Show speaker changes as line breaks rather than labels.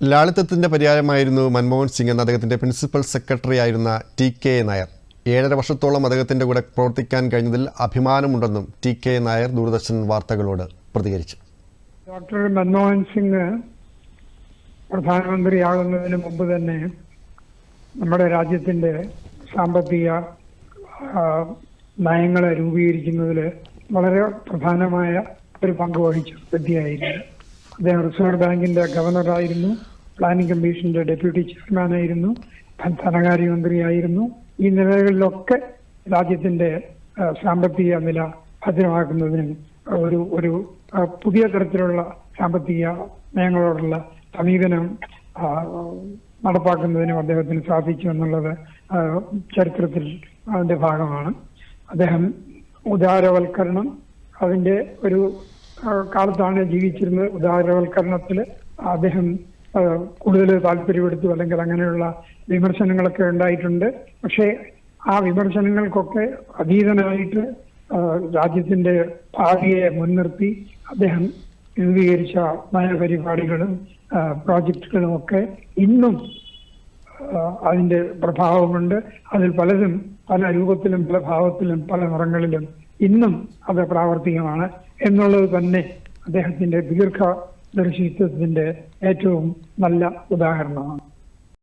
ലാളിത്യത്തിന്റെ പരിഹാരമായിരുന്നു മൻമോഹൻ സിംഗ് എന്ന അദ്ദേഹത്തിന്റെ principal secretary ആയിരുന്ന ടി കെ നായർ. ഏഴര വർഷത്തോളം അദ്ദേഹത്തിന്റെ കൂടെ പ്രവർത്തിക്കാൻ കഴിഞ്ഞതിൽ അഭിമാനമുണ്ടെന്നും ടി കെ നായർ ദൂരദർശൻ വാർത്തകളോട് പ്രതികരിച്ചു.
ഡോക്ടർ മൻമോഹൻ സിംഗ് പ്രധാനമന്ത്രിയാകുന്നതിന് മുമ്പ് തന്നെ നമ്മുടെ രാജ്യത്തിന്റെ സാമ്പത്തിക നയങ്ങളെ രൂപീകരിക്കുന്നതിൽ വളരെ പ്രധാനമായ ഒരു പങ്ക് വഹിച്ച വ്യക്തിയായിരുന്നു. അദ്ദേഹം റിസർവ് ബാങ്കിന്റെ ഗവർണറായിരുന്നു. പ്ലാനിംഗ് കമ്മീഷന്റെ ഡെപ്യൂട്ടി ചെയർമാനായിരുന്നു. ധനകാര്യമന്ത്രിയായിരുന്നു. ഈ നിലകളിലൊക്കെ രാജ്യത്തിന്റെ സാമ്പത്തിക നില ഭദ്രമാക്കുന്നതിനും ഒരു ഒരു പുതിയ തരത്തിലുള്ള സാമ്പത്തിക നയങ്ങളോടുള്ള സമീപനം നടപ്പാക്കുന്നതിനും അദ്ദേഹത്തിന് സാധിച്ചു എന്നുള്ളത് ചരിത്രത്തിൽ അതിന്റെ ഭാഗമാണ്. അദ്ദേഹം ഉദാരവൽക്കരണം അതിന്റെ ഒരു കാലത്താണ് ജീവിച്ചിരുന്നത് ഉദാരവൽക്കരണത്തിൽ അദ്ദേഹം കൂടുതൽ താല്പര്യമെടുത്തു അല്ലെങ്കിൽ അങ്ങനെയുള്ള വിമർശനങ്ങളൊക്കെ ഉണ്ടായിട്ടുണ്ട്. പക്ഷേ ആ വിമർശനങ്ങൾക്കൊക്കെ അതീതനായിട്ട് രാജ്യത്തിന്റെ ഭാവിയെ മുൻനിർത്തി അദ്ദേഹം രൂപീകരിച്ച നയപരിപാടികളും പ്രോജക്റ്റുകളും ഒക്കെ ഇന്നും അതിന്റെ പ്രഭാവമുണ്ട്. അതിൽ പലതും പല രൂപത്തിലും പല ഭാവത്തിലും പല നിറങ്ങളിലും ഇന്നും അത് പ്രാവർത്തികമാണ്. എന്നുള്ളത് തന്നെ അദ്ദേഹത്തിന്റെ ദീർഘ ദീർഘദർശിത്വത്തിന്റെ ഏറ്റവും നല്ല ഉദാഹരണമാണ്.